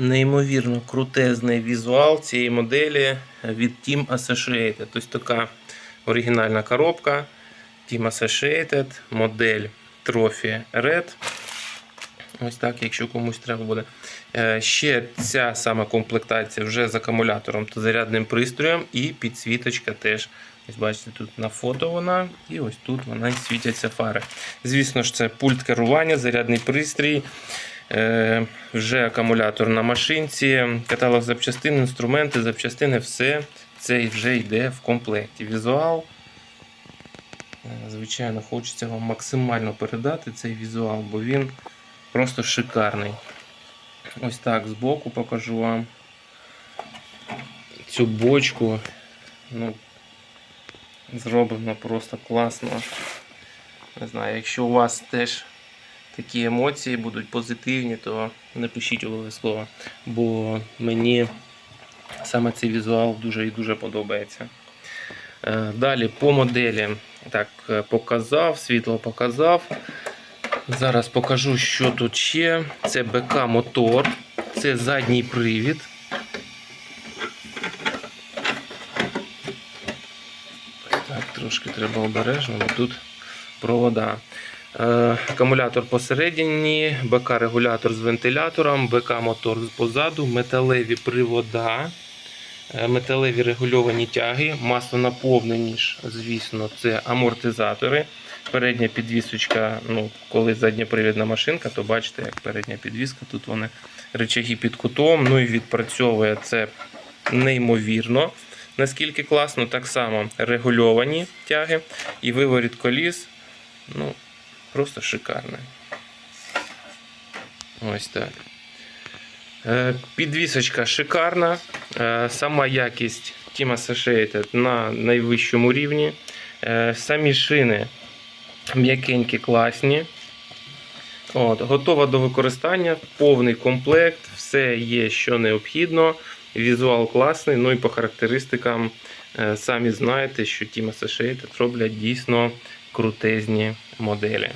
Неймовірно крутезний візуал цієї моделі від Team Associated. Тобто така оригінальна коробка Team Associated, модель Trophy Red. Ось так, якщо комусь треба буде. Е, Ще ця сама комплектація вже з акумулятором та зарядним пристроєм, і підсвіточка теж. Ось бачите, тут на фото вона, і ось тут вона світяться фари. Звісно ж, це пульт керування, зарядний пристрій, вже акумулятор на машинці, каталог запчастин, інструменти, запчастини, все це вже йде в комплекті. Візуал. Е, Звичайно, хочеться вам максимально передати цей візуал, бо він просто шикарний. Ось так збоку покажу вам цю бочку. Ну, зроблено просто класно. Не знаю, якщо у вас теж такі емоції будуть позитивні, то напишіть обов'язково. Бо мені саме цей візуал дуже і дуже подобається. Е, Далі по моделі так, е, показав, світло показав. Зараз покажу, що тут ще. Це БК мотор, це задній привід. Так, трошки треба обережно, бо тут провода. Е, акумулятор посередині, БК-регулятор з вентилятором, БК-мотор позаду, металеві привода, е, металеві регульовані тяги, маслонаповнені ж, звісно, це амортизатори. Передня підвісочка, ну, коли задньопривідна машинка, то бачите, як передня підвіска, тут вони речаги під кутом, ну і відпрацьовує це неймовірно. Наскільки класно, так само регульовані тяги і виворіт коліс. Ну, просто шикарне. Ось так. Е, Підвісочка шикарна. Е, Сама якість Team Associated на найвищому рівні. Е, Самі шини м'якенькі, класні. От, готова до використання, повний комплект, все є, що необхідно. Візуал класний, ну і по характеристикам самі знаєте, що Team Associated роблять дійсно крутезні моделі.